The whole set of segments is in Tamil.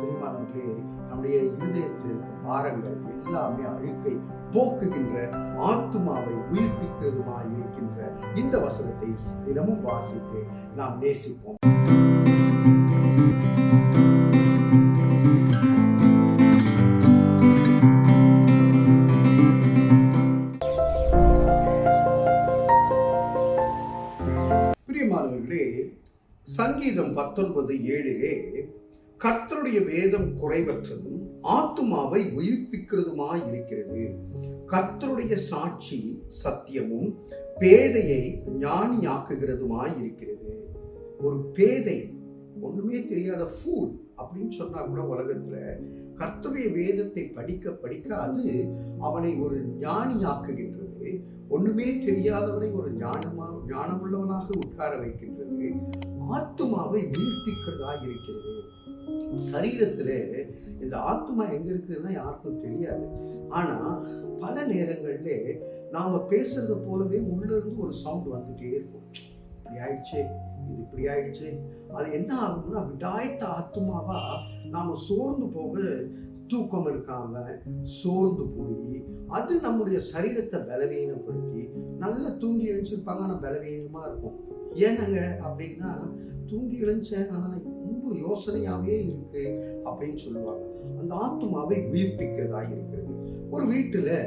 பிரிமானவர்களே நம்முடைய இருதயத்தில் இருக்க பாரங்கள் எல்லாமே அழுக்கை போக்குகின்ற ஆத்துமாவை உயிர்ப்பிக்கிறதுமாய் இருக்கின்ற இந்த வசனத்தை தினமும் வாசித்து நாம் நேசிப்போம். பிரியமானவர்களே சங்கீதம் பத்தொன்பது ஏழிலே கர்த்தருடைய வேதம் குறைவற்றதும் ஆத்துமாவை உயிர்ப்பிக்கிறதுமாய் இருக்கிறது. கர்த்தருடைய சாட்சி சத்தியமும் பேதையை ஞானியாக்குகிறதுமாய் இருக்கிறது. ஒரு பேதை ஒண்ணுமே தெரியாத ஃபூல் அப்படின்னு சொன்னா கூட உலகத்துல கர்த்தருடைய வேதத்தை படிக்க படிக்க அது அவனை ஒரு ஞானியாக்குகின்றது. ஒண்ணுமே தெரியாதவனை ஒரு ஞானமா ஞானமுள்ளவனாக உட்கார வைக்கின்றது. ஆத்துமாவை உயிர்ப்பிக்கிறதா இருக்கிறது. சரீரத்துல இந்த ஆத்மா எங்க இருக்குன்னா யாருக்கும் தெரியாது. ஆனா பல நேரங்கள்லே நாம பேசுறது போலவே உள்ள இருந்து ஒரு சவுண்ட் வந்துட்டே இருக்கும். இப்படி ஆயிடுச்சே இது இப்படி ஆயிடுச்சு அது என்ன ஆகும்னா விடாய்த்த ஆத்மாவா நாம சோர்ந்து போக தூக்கம் இருக்காம சோர்ந்து போய் அது நம்முடைய சரீரத்தை பலவீனப்படுத்தி நல்லா தூங்கி எழுந்திருப்பாங்க ஆனால் பலவீனமா இருக்கும். ஏனங்க அப்படின்னா தூங்கி எழுந்தேன் ஆனால் ரொம்ப யோசனையாவே இருக்கு அப்படின்னு சொல்லுவாங்க. அந்த ஆத்மாவை உயிர்ப்பிக்கிறதா இருக்கிறது. ஒரு வீட்டுல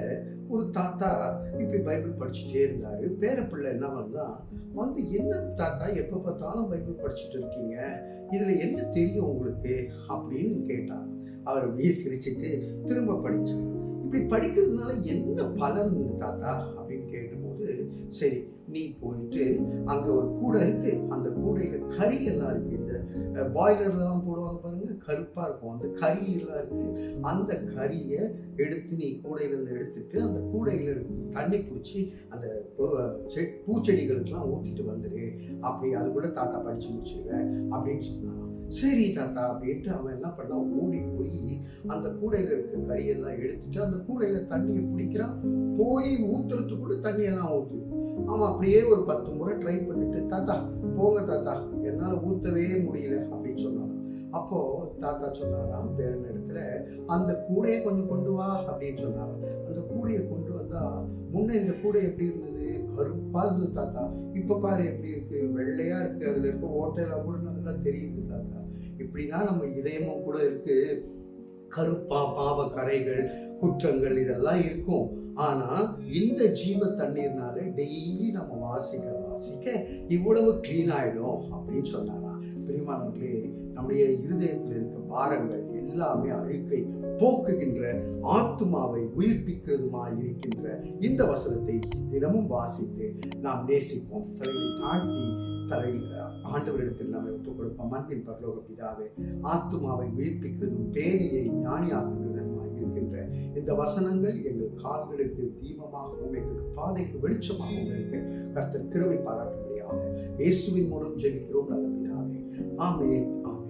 ஒரு தாத்தா இப்படி பைபிள் படிச்சுட்டே இருந்தாரு. பேரப்பிள்ளை என்ன வந்தா வந்து என்ன தாத்தா எப்போ பார்த்தாலும் பைபிள் படிச்சுட்டு இருக்கீங்க? இதுல என்ன தெரியும் உங்களுக்கு? அப்படின்னு கேட்டாங்க. அவர் அப்படியே சிரிச்சுட்டு திரும்ப படிச்சார். இப்படி படிக்கிறதுனால என்ன பலன் தாத்தா? அப்படின்னு கேட்டபோது சரி நீ போயிட்டு அங்க ஒரு கூடை இருக்கு. அந்த கூடையில கறி எல்லாம் இருக்கு. இந்த பாய்லர்லாம் போடுவாங்க பாருங்க. கருப்பா இருக்கும். அந்த கறி எல்லாம் இருக்கு. அந்த கறியை எடுத்து நீ கூடையில இருந்து எடுத்துட்டு அந்த கூடையில இருக்கு தண்ணி பிடிச்சி அந்த செ- பூச்செடிகளுக்கெல்லாம் ஊத்திட்டு வந்துரு. அப்படி அது கூட தாத்தா படிச்சு முடிச்சிருவேன் அப்படின்னு சொன்னாங்க சரி தாத்தா அப்படின்ட்டு அவன் என்ன பண்ணான் ஓடி போய் அந்த கூடையில இருக்க கரியெல்லாம் எடுத்துட்டு அந்த கூடையில தண்ணியை பிடிக்கிறான் போய் ஊத்துறதுக்கு கூட தண்ணியெல்லாம் ஊத்து. அவன் அப்படியே ஒரு பத்து முறை ட்ரை பண்ணிட்டு தாத்தா போங்க தாத்தா என்னால் ஊற்றவே முடியல அப்படின்னு சொன்னான். அப்போ தாத்தா சொன்னாராம் பேரன் இடத்துல அந்த கூடையை கொஞ்சம் கொண்டு வா அப்படின்னு சொன்னாராம். அந்த கூடையை கொண்டு வந்தா முன்ன இந்த கூடை எப்படி இருந்தது? கருப்பா இருந்தது தாத்தா. இப்போ பாரு எப்படி இருக்கு. வெள்ளையா இருக்கு. அதுல இருக்க ஓட்டையெல்லாம் கூட நல்லா தெரியுது தாத்தா. இப்படிதான் நம்ம இதயமும் கூட இருக்கு. கருப்பா பாவ கரைகள் குற்றங்கள் இதெல்லாம் இருக்கும். ஆனா இந்த ஜீவ தண்ணீர்னால டெய்லி நம்ம வாசிக்க வாசிக்க இவ்வளவு க்ளீன் ஆயிடும் அப்படின்னு சொன்னாராம் பிரிமானங்களே நம்முடைய இருதயத்தில் இருக்க பாரங்கள் எல்லாமே அழுக்கை போக்குகின்ற ஆத்துமாவை உயிர்ப்பிக்கிறதுமாய் இருக்கின்ற இந்த வசனத்தை தினமும் வாசித்து நாம் நேசிப்போம். தலையை தாழ்த்தி தலையில் ஆண்டவரிடத்தில் நம்மை ஒப்புக் கொடுப்போம் அன்பின் பரலோக பிதாவே ஆத்துமாவை உயிர்ப்பிக்கிறதும் பேரியை ஞானியாக்குகிறதுமாய் இருக்கின்ற இந்த வசனங்கள் எங்கள் கால்களுக்கு தீபமாகவும் எங்கள் பாதைக்கு வெளிச்சமாகவும் இருக்கு. கர்த்தர் கிருபை பாராட்டும்படியாக இயேசுவின் மூலம் ஜெபிக்கிறோம். நல்ல பிதாவே ஆமையே ஆமே